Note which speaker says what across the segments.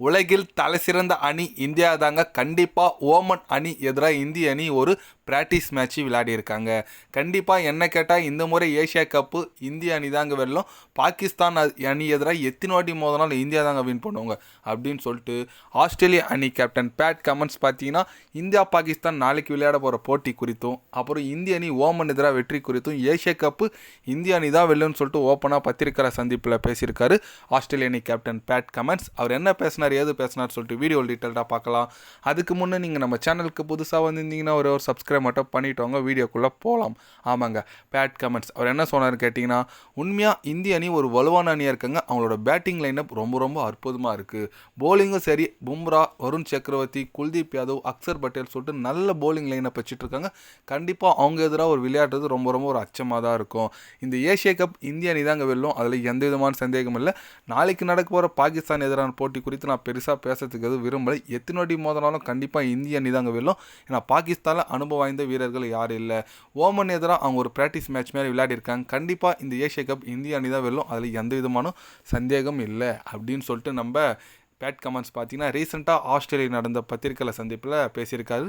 Speaker 1: உலகில் தலை சிறந்த அணி இந்தியா தாங்க கண்டிப்பாக ஓமன் அணி எதிராக இந்திய அணி ஒரு ப்ராக்டிஸ் மேட்ச்சு விளையாடி இருக்காங்க கண்டிப்பாக என்ன கேட்டால் இந்த முறை ஏஷியா கப்பு இந்திய அணி தாங்க வெல்லும். பாகிஸ்தான் அணி எதிராக எத்தனை வாட்டி மோதினாலும் இந்தியா தாங்க வின் பண்ணுவாங்க அப்படின்னு சொல்லிட்டு ஆஸ்திரேலிய அணி கேப்டன் பேட் கமன்ஸ் பார்த்தீங்கன்னா இந்தியா பாகிஸ்தான் நாளைக்கு விளையாட போகிற போட்டி குறித்தும் அப்புறம் இந்திய அணி ஓமன் எதிராக வெற்றி குறித்தும் ஏஷியா கப்பு இந்திய அணி தான் வெல்லுன்னு சொல்லிட்டு ஓப்பனாக பத்திரிக்கிற சந்திப்பில் பேசியிருக்காரு ஆஸ்திரேலிய அணி கேப்டன் பேட் கமன்ஸ் அவர் என்ன பேசினார் ஏது பேசினார் சொல்லிட்டு வீடியோ டீட்டெயில்டாக பார்க்கலாம். அதுக்கு முன்னே நீங்கள் நம்ம சேனலுக்கு புதுசாக வந்திருந்தீங்கன்னா ஒரு ஒரு சப்ஸ்கிரைப் மட்டும் பண்ணிட்டோங்க. வீடியோக்குள்ளே போகலாம் ஆமாங்க. பேட் கமெண்ட்ஸ் அவர் என்ன சொன்னார் கேட்டிங்கன்னா உண்மையாக இந்திய அணி ஒரு வலுவான அணியாக இருக்காங்க. அவங்களோட பேட்டிங் லைனப் ரொம்ப ரொம்ப அற்புதமாக இருக்குது போலிங்கும் சரி. பும்ரா வருண் சக்கரவர்த்தி குல்தீப் யாதவ் அக்சர் பட்டேல் சொல்லிட்டு நல்ல போலிங் லைனப் வச்சுட்டு இருக்காங்க. கண்டிப்பாக அவங்க எதிராக ஒரு விளையாடுறது ரொம்ப ரொம்ப ஒரு அச்சமாக தான் இருக்கும். இந்த ஏஷியா கப் இந்திய அணி தாங்க வெல்லும். அதில் எந்த விதமான சந்தேகம் இல்லை. நாளைக்கு நடக்க போகிற பாகிஸ்தான் எதிரான போட்டி குறித்து நான் பெருசாக பேசுறதுக்கு எதுவும் விரும்பலை. எத்தனை அடி மோதினாலும் கண்டிப்பாக இந்திய அணி தாங்க வெல்லும். ஏன்னா பாகிஸ்தானில் அனுபவம் வாய்ந்த வீரர்கள் யாரும் இல்லை. ஓமன் எதிராக அவங்க ஒரு ப்ராக்டிஸ் மேட்ச் மாதிரி விளையாடிருக்காங்க. கண்டிப்பாக இந்த ஏஷியா கப் இந்திய அணி தான் வெல்லும். அதில் எந்த விதமான சந்தேகம் இல்லை அப்படின்னு சொல்லிட்டு நம்ம பேட் கமெண்ட்ஸ் பார்த்தீங்கன்னா ரீசெண்டாக ஆஸ்திரேலியா நடந்த பத்திரிக்கையில் சந்திப்பில் பேசியிருக்காரு.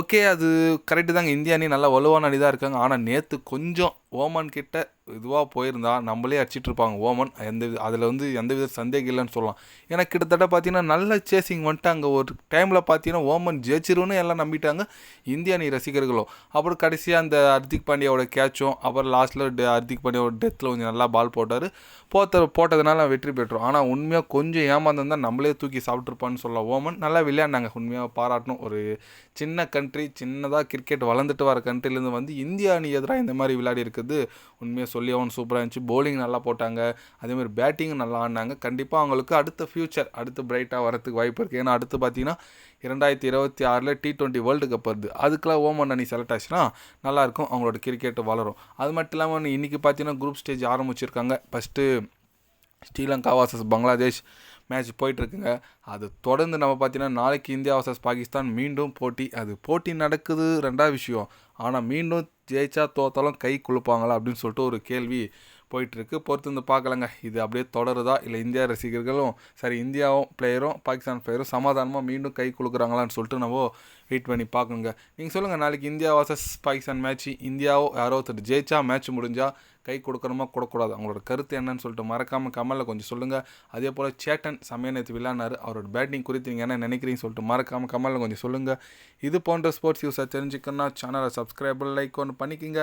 Speaker 1: ஓகே அது கரெக்டு தாங்க. இந்திய அணி நல்லா வலுவான அணி தான் இருக்காங்க. ஆனால் நேற்று கொஞ்சம் ஓமன் கிட்ட இதுவாக போயிருந்தா நம்மளே அடிச்சிட்டு இருப்பாங்க ஓமன். எந்த அதில் வந்து எந்த வித சந்தேகம் இல்லைன்னு சொல்லலாம். ஏன்னா கிட்டத்தட்ட பார்த்தீங்கன்னா நல்ல சேசிங் வந்துட்டு அங்கே ஒரு டைமில் பார்த்தீங்கன்னா ஓமன் ஜெயிச்சிருன்னு எல்லாம் நம்பிட்டாங்க இந்திய அணி ரசிகர்களும். அப்புறம் கடைசியாக அந்த ஹர்திக் பாண்டியாவோட கேட்சும் அப்புறம் லாஸ்ட்டில் ஹர்திக் பாண்டியாவோட டெத்தில் கொஞ்சம் நல்லா பால் போட்டார். போத்த போட்டதுனால வெற்றி பெற்றோம். ஆனால் உண்மையாக கொஞ்சம் ஏமாந்திருந்தா நம்மளே தூக்கி சாப்பிட்ருப்பான்னு சொல்லலாம். ஓமன் நல்லா விளையாடினாங்க உண்மையாக பாராட்டணும். ஒரு சின்ன கண்ட்ரி சின்னதாக கிரிக்கெட் வளர்ந்துட்டு வர கண்ட்ரிலேருந்து வந்து இந்திய அணி எதிராக இந்த மாதிரி விளையாடி இருக்குது உண்மையாக சொல்லி அவன் சூப்பராக இருந்துச்சு. போலிங் நல்லா போட்டாங்க. அதேமாதிரி பேட்டிங் நல்லா ஆடினாங்க. கண்டிப்பாக அவங்களுக்கு அடுத்த ஃப்யூச்சர் அடுத்து பிரைட்டாக வரதுக்கு வாய்ப்பு இருக்குது ஏன்னா அடுத்து பார்த்தீங்கன்னா இரண்டாயிரத்தி இருபத்தி ஆறில் டி டுவெண்ட்டி வேர்ல்டு கப் வருது. அதுக்கெலாம் ஓமன் அணி செலக்ட் ஆச்சுன்னா நல்லாயிருக்கும் அவங்களோட கிரிக்கெட்டு வளரும். அது மட்டும் இல்லாமல் இன்றைக்கி பார்த்தீங்கன்னா குரூப் ஸ்டேஜ் ஆரம்பிச்சிருக்காங்க. First Sri Lanka versus Bangladesh match போயிட்டுருக்குங்க. அது தொடர்ந்து நம்ம பார்த்தீங்கன்னா நாளைக்கு இந்தியா வாசஸ் பாகிஸ்தான் மீண்டும் போட்டி. அது போட்டி நடக்குது. ரெண்டாவது விஷயம் ஆனால் மீண்டும் ஜெயிச்சா தோத்தாலும் கை குலுப்பாங்களா அப்படின்னு சொல்லிட்டு ஒரு கேள்வி போயிட்டுருக்கு. பொறுத்து வந்து பார்க்கலாங்க. இது அப்படியே தொடருதா? இல்லை இந்தியா ரசிகர்களும் சரி இந்தியாவும் பிளேயரும் பாகிஸ்தான் பிளேயரும் சமாதானமாக மீண்டும் கை கொடுக்குறாங்களான்னு சொல்லிட்டு நம்ம வெயிட் பண்ணி பார்க்கணுங்க. நீங்கள் சொல்லுங்கள் நாளைக்கு இந்தியா வாசஸ் பாகிஸ்தான் மேட்ச் இந்தியாவோ யாரோ ஒருத்தர் ஜெயிச்சா மேட்ச் முடிஞ்சால் கை கொடுக்கணுமா கொடுக்கூடாது அவங்களோட கருத்து என்னன்னு சொல்லிட்டு மறக்காமல் கமலில் கொஞ்சம் சொல்லுங்கள் அதே போல் சேட்டன் செம்மையாக நேற்று விளையாடினார். அவரோட பேட்டிங் குறித்து நீங்கள் என்ன நினைக்கிறீங்கன்னு சொல்லிட்டு மறக்காமல் கமலில் கொஞ்சம் சொல்லுங்கள் இது போன்ற ஸ்போர்ட்ஸ் யூஸை தெரிஞ்சுக்கணும்னா சேனலை சப்ஸ்கிரைப் லைக் ஒன்று பண்ணிக்கிங்க.